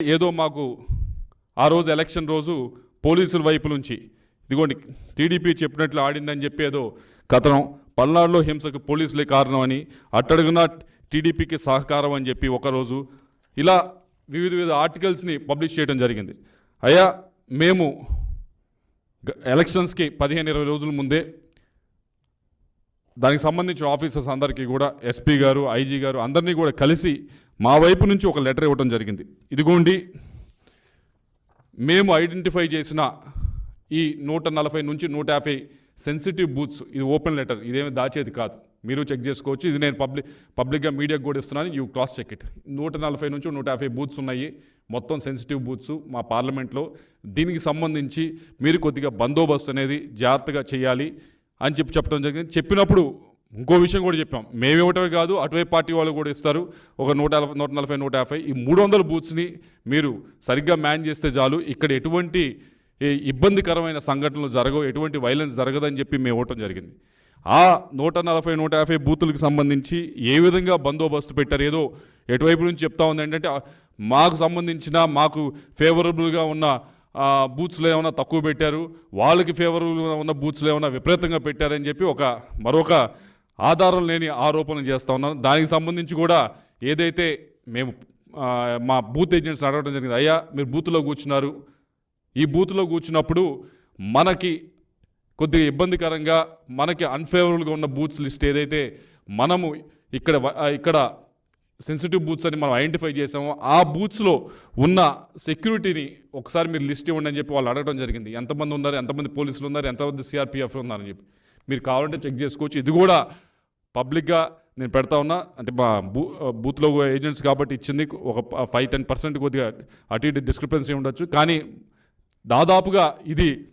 ఏదో మాకు ఆ రోజు ఎలక్షన్ రోజు పోలీసుల వైపు నుంచి ఇదిగోండి టీడీపీ చెప్పినట్లు ఆడిందని చెప్పి ఏదో కథనం పల్నాడులో హింసకు పోలీసులే కారణం అని అట్టడుగున టీడీపీకి సహకారం అని చెప్పి ఒకరోజు ఇలా వివిధ వివిధ ఆర్టికల్స్ని పబ్లిష్ చేయడం జరిగింది. అయ్యా మేము ఎలక్షన్స్కి పదిహేను ఇరవై రోజుల ముందే దానికి సంబంధించిన ఆఫీసర్స్ అందరికీ కూడా ఎస్పీ గారు ఐజీ గారు అందరినీ కూడా కలిసి మా వైపు నుంచి ఒక లెటర్ ఇవ్వడం జరిగింది. ఇదిగోండి మేము ఐడెంటిఫై చేసిన ఈ నూట నలభై నుంచి నూట యాభై సెన్సిటివ్ బూత్స్ ఇది ఓపెన్ లెటర్ ఇదేమి దాచేది కాదు. మీరు చెక్ చేసుకోవచ్చు ఇది నేను పబ్లిక్ పబ్లిక్గా మీడియాకి కూడా ఇస్తున్నాను యూ క్రాస్ చెక్ ఇట్. నూట నలభై నుంచి నూట యాభై బూత్స్ ఉన్నాయి మొత్తం సెన్సిటివ్ బూత్స్ మా పార్లమెంట్లో. దీనికి సంబంధించి మీరు కొద్దిగా బందోబస్తు అనేది జాగ్రత్తగా చేయాలి. అని చెప్పి చెప్పడం జరిగింది. చెప్పినప్పుడు ఇంకో విషయం కూడా చెప్పాం. మేము ఇవ్వటమే కాదు అటువైపు పార్టీ వాళ్ళు కూడా ఇస్తారు. ఒక నూట నలభై నూట నలభై నూట యాభై ఈ మూడు వందల బూత్స్ని మీరు సరిగ్గా మ్యాన్ చేస్తే చాలు. ఇక్కడ ఎటువంటి ఇబ్బందికరమైన సంఘటనలు జరగవు ఎటువంటి వైలెన్స్ జరగదని చెప్పి మేము ఇవ్వటం జరిగింది. ఆ నూట నలభై నూట యాభై బూతులకు సంబంధించి ఏ విధంగా బందోబస్తు పెట్టారు? ఏదో ఎటువైపు నుంచి చెప్తా ఉంది ఏంటంటే మాకు సంబంధించిన మాకు ఫేవరబుల్గా ఉన్న బూత్స్లో ఏమైనా తక్కువ పెట్టారు? వాళ్ళకి ఫేవరబుల్గా ఉన్న బూత్స్లో ఏమైనా విపరీతంగా పెట్టారని చెప్పి ఒక మరొక ఆధారం లేని ఆరోపణలు చేస్తూ ఉన్నాను దానికి సంబంధించి కూడా ఏదైతే మేము మా బూత్ ఏజెంట్స్ అడగడం జరిగింది అయ్యా మీరు బూత్లో కూర్చున్నారు. ఈ బూత్లో కూర్చున్నప్పుడు మనకి కొద్దిగా ఇబ్బందికరంగా మనకి అన్ఫేవరబుల్గా ఉన్న బూత్స్ లిస్ట్ ఏదైతే మనము ఇక్కడ ఇక్కడ సెన్సిటివ్ బూత్స్ అని మనం ఐడెంటిఫై చేసాము ఆ బూత్స్లో ఉన్న సెక్యూరిటీని ఒకసారి మీరు లిస్ట్ ఇవ్వండి అని చెప్పి వాళ్ళు అడగడం జరిగింది. ఎంతమంది ఉన్నారు ఎంతమంది పోలీసులు ఉన్నారు ఎంతమంది సిఆర్పిఎఫ్ ఉన్నారని చెప్పి. మీరు కావాలంటే చెక్ చేసుకోవచ్చు. ఇది కూడా పబ్లిక్గా నేను పెడతా ఉన్నా. అంటే మా బూ బూత్లో ఏజెంట్స్ కాబట్టి ఇచ్చింది. ఒక ఫైవ్ టెన్ పర్సెంట్ కొద్దిగా అటు ఇటు డిస్క్రిపెన్సీ ఉండొచ్చు. కానీ దాదాపుగా ఇది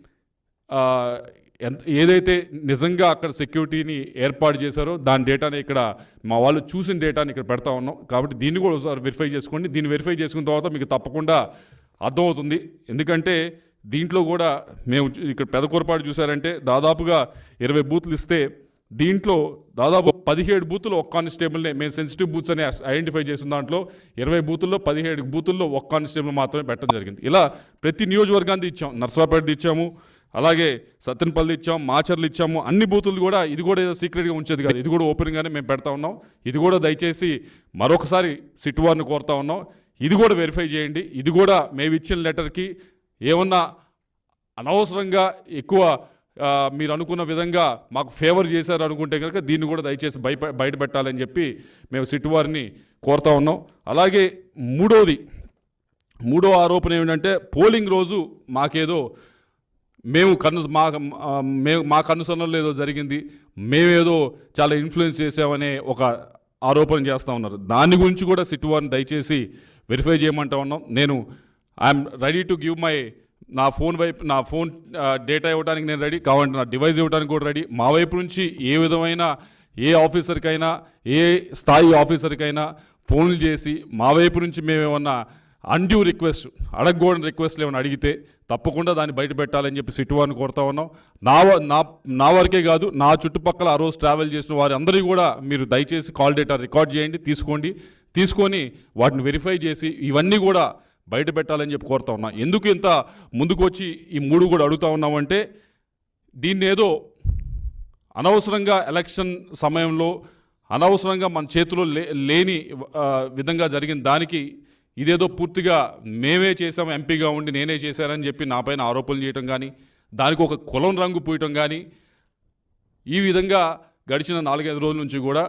ఎంత ఏదైతే నిజంగా అక్కడ సెక్యూరిటీని ఏర్పాటు చేశారో దాని డేటాని ఇక్కడ మా వాళ్ళు చూసిన డేటాని ఇక్కడ పెడతా ఉన్నాం. కాబట్టి దీన్ని కూడా ఒకసారి వెరిఫై చేసుకోండి. దీన్ని వెరిఫై చేసుకున్న తర్వాత మీకు తప్పకుండా అర్థమవుతుంది. ఎందుకంటే దీంట్లో కూడా మేము ఇక్కడ పెదకూరపాటు చూసారంటే దాదాపుగా ఇరవై బూత్లు ఇస్తే దీంట్లో దాదాపు పదిహేడు బూతులు ఒక్క కానిస్టేబుల్నే మేము సెన్సిటివ్ బూత్స్ అని ఐడెంటిఫై చేసిన దాంట్లో ఇరవై బూతుల్లో పదిహేడు బూతుల్లో ఒక్క కానిస్టేబుల్ మాత్రమే పెట్టడం జరిగింది. ఇలా ప్రతి నియోజకవర్గాన్ని ఇచ్చాం. నర్సాపేట ఇచ్చాము. అలాగే సత్తెనపల్లి ఇచ్చాం మాచర్లు ఇచ్చాము అన్ని బూతులు కూడా ఇది కూడా ఏదో సీక్రెట్గా ఉంచేది కాదు. ఇది కూడా ఓపెన్గానే మేము పెడతా ఉన్నాం. ఇది కూడా దయచేసి మరొకసారి సిట్ వారిని కోరుతా ఉన్నాం. ఇది కూడా వెరిఫై చేయండి. ఇది కూడా మేము ఇచ్చిన లెటర్కి ఏమన్నా అనవసరంగా ఎక్కువ మీరు అనుకున్న విధంగా మాకు ఫేవర్ చేశారు అనుకుంటే కనుక దీన్ని కూడా దయచేసి బయట బయట పెట్టాలని చెప్పి మేము సిట్ వారిని కోరుతా ఉన్నాం. అలాగే మూడోది మూడో ఆరోపణ ఏమిటంటే పోలింగ్ రోజు మాకేదో మేము కన్ను మా మేము మా కనుసరణలో ఏదో జరిగింది మేమేదో చాలా ఇన్ఫ్లుయెన్స్ చేసామనే ఒక ఆరోపణ చేస్తూ ఉన్నారు. దాని గురించి కూడా సిట్ వారిని దయచేసి వెరిఫై చేయమంటా ఉన్నాం. నేను I'm ready to give my నా ఫోన్ వైపు నా ఫోన్ డేటా ఇవ్వడానికి నేను రెడీ కావాలంటే నా డివైస్ ఇవ్వడానికి కూడా రెడీ. మా వైపు నుంచి ఏ విధమైన ఏ ఆఫీసర్కైనా ఏ స్థాయి ఆఫీసర్కైనా ఫోన్లు చేసి మా వైపు నుంచి మేమేమన్నా అన్డ్యూ రిక్వెస్ట్ అడగకూడని రిక్వెస్ట్లు ఏమైనా అడిగితే తప్పకుండా దాన్ని బయట పెట్టాలని చెప్పి సిట్టు కోరుతా ఉన్నాం. నా వ- నా నా వరకే కాదు నా చుట్టుపక్కల ఆ రోజు ట్రావెల్ చేసిన వారి అందరికీ కూడా మీరు దయచేసి కాల్ డేటా రికార్డ్ చేయండి తీసుకోండి. తీసుకొని వాటిని వెరిఫై చేసి ఇవన్నీ కూడా బయట పెట్టాలని చెప్పి కోరుతా ఉన్నా. ఎందుకు ఇంత ముందుకు వచ్చి ఈ మూడు కూడా అడుగుతా ఉన్నామంటే దీన్ని ఏదో అనవసరంగా ఎలక్షన్ సమయంలో అనవసరంగా మన చేతిలో లే లేని విధంగా జరిగిన దానికి ఇదేదో పూర్తిగా మేమే చేసాం ఎంపీగా ఉండి నేనే చేశానని చెప్పి నా పైన ఆరోపణలు చేయటం కానీ దానికి ఒక కులం రంగు పూయటం కానీ ఈ విధంగా గడిచిన నాలుగైదు రోజుల నుంచి కూడా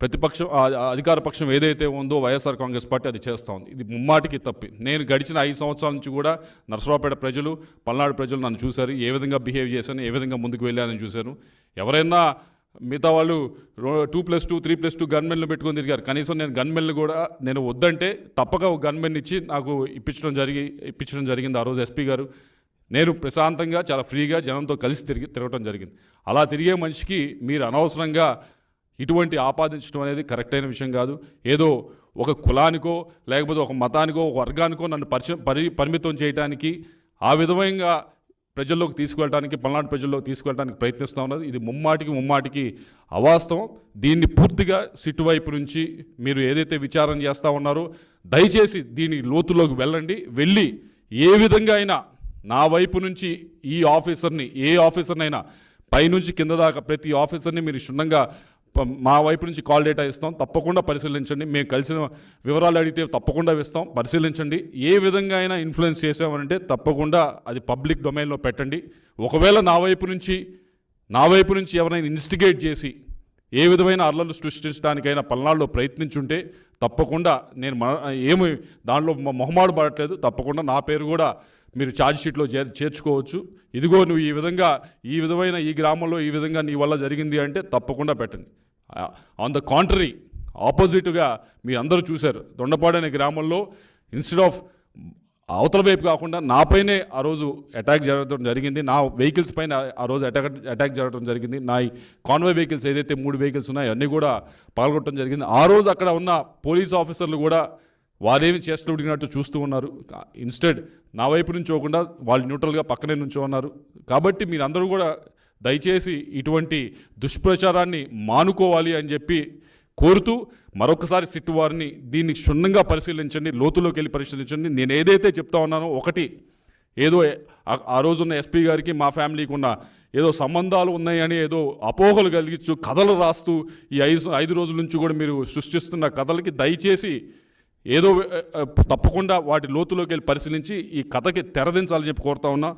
ప్రతిపక్షం అధికార పక్షం ఏదైతే ఉందో వైఎస్ఆర్ కాంగ్రెస్ పార్టీ అది చేస్తూ ఉంది. ఇది ముమ్మాటికి తప్పి. నేను గడిచిన ఐదు సంవత్సరాల నుంచి కూడా నరసరావుపేట ప్రజలు పల్నాడు ప్రజలు నన్ను చూశారు. ఏ విధంగా బిహేవ్ చేశాను ఏ విధంగా ముందుకు వెళ్ళానని చూశాను. ఎవరైనా మిగతా వాళ్ళు two plus two three plus two గన్మెన్లు పెట్టుకొని తిరిగారు. కనీసం నేను గన్మెన్లు కూడా నేను వద్దంటే తప్పక ఒక గన్మెన్ ఇచ్చి నాకు ఇప్పించడం జరిగి ఇప్పించడం జరిగింది ఆ రోజు ఎస్పీ గారు. నేను ప్రశాంతంగా చాలా ఫ్రీగా జనంతో కలిసి తిరిగి తిరగటం జరిగింది. అలా తిరిగే మనిషికి మీరు అనవసరంగా ఇటువంటి ఆపాదించడం అనేది కరెక్ట్ అయిన విషయం కాదు. ఏదో ఒక కులానికో లేకపోతే ఒక మతానికో ఒక వర్గానికో నన్ను పరిచయం పరి పరిమితం చేయడానికి ఆ విధంగా ప్రజల్లోకి తీసుకువెళ్ళడానికి పల్నాడు ప్రజల్లోకి తీసుకువెళ్ళడానికి ప్రయత్నిస్తూ ఉన్నది. ఇది ముమ్మాటికి ముమ్మాటికి అవాస్తవం. దీన్ని పూర్తిగా సిటువైపు నుంచి మీరు ఏదైతే విచారం చేస్తూ ఉన్నారో దయచేసి దీని లోతులోకి వెళ్ళండి. వెళ్ళి ఏ విధంగా అయినా నా వైపు నుంచి ఈ ఆఫీసర్ని ఏ ఆఫీసర్నైనా పైనుంచి కింద దాకా ప్రతి ఆఫీసర్ని మీరు క్షుణ్ణంగా మా వైపు నుంచి కాల్ డేటా ఇస్తాం. తప్పకుండా పరిశీలించండి. మేము కలిసిన వివరాలు అడిగితే తప్పకుండా ఇస్తాం. పరిశీలించండి. ఏ విధంగా అయినా ఇన్ఫ్లుయెన్స్ చేసామంటే తప్పకుండా అది పబ్లిక్ డొమైన్లో పెట్టండి. ఒకవేళ నా వైపు నుంచి నా వైపు నుంచి ఎవరైనా ఇన్స్టిగేట్ చేసి ఏ విధమైన అల్లలు సృష్టించడానికైనా పల్నాడులో ప్రయత్నించుంటే తప్పకుండా నేను మన ఏమి దానిలో మొహమాడు పడట్లేదు. తప్పకుండా నా పేరు కూడా మీరు ఛార్జ్ షీట్లో చేర్ చేర్చుకోవచ్చు. ఇదిగో నువ్వు ఈ విధంగా ఈ విధమైన ఈ గ్రామంలో ఈ విధంగా నీ వల్ల జరిగింది అంటే తప్పకుండా పెట్టండి. ఆన్ ద కాంట్రరీ ఆపోజిట్గా మీ అందరూ చూశారు. దొండపాడు అనే గ్రామంలో ఇన్స్టెడ్ ఆఫ్ అవతల వైపు కాకుండా నాపైనే ఆ రోజు అటాక్ జరగడం జరిగింది. నా వెహికల్స్ పైన ఆ రోజు అటాక్ అటాక్ జరగడం జరిగింది. నా కాన్వే వెహికల్స్ ఏదైతే మూడు వెహికల్స్ ఉన్నాయో అన్నీ కూడా పాల్గొట్టడం జరిగింది. ఆ రోజు అక్కడ ఉన్న పోలీస్ ఆఫీసర్లు కూడా వారేమి చేస్తూ ఉడిగినట్టు చూస్తూ ఉన్నారు. ఇన్స్టెడ్ నా వైపు నుంచి పోకుండా వాళ్ళు న్యూట్రల్గా పక్కనే నుంచో ఉన్నారు. కాబట్టి మీరందరూ కూడా దయచేసి ఇటువంటి దుష్ప్రచారాన్ని మానుకోవాలి అని చెప్పి కోరుతూ మరొకసారి సిట్టు వారిని దీన్ని క్షుణ్ణంగా పరిశీలించండి లోతులోకి వెళ్ళి పరిశీలించండి. నేను ఏదైతే చెప్తా ఉన్నానో ఒకటి ఏదో ఆ- రోజున్న ఎస్పీ గారికి మా ఫ్యామిలీకి ఉన్న ఏదో సంబంధాలు ఉన్నాయని ఏదో అపోహలు కలిగించు కథలు రాస్తూ ఈ ఐదు ఐదు రోజుల నుంచి కూడా మీరు సృష్టిస్తున్న కథలకి దయచేసి ఏదో తప్పకుండా వాటి లోతులోకి వెళ్ళి పరిశీలించి ఈ కథకి తెరదించాలని చెప్పి కోరుతా ఉన్నా.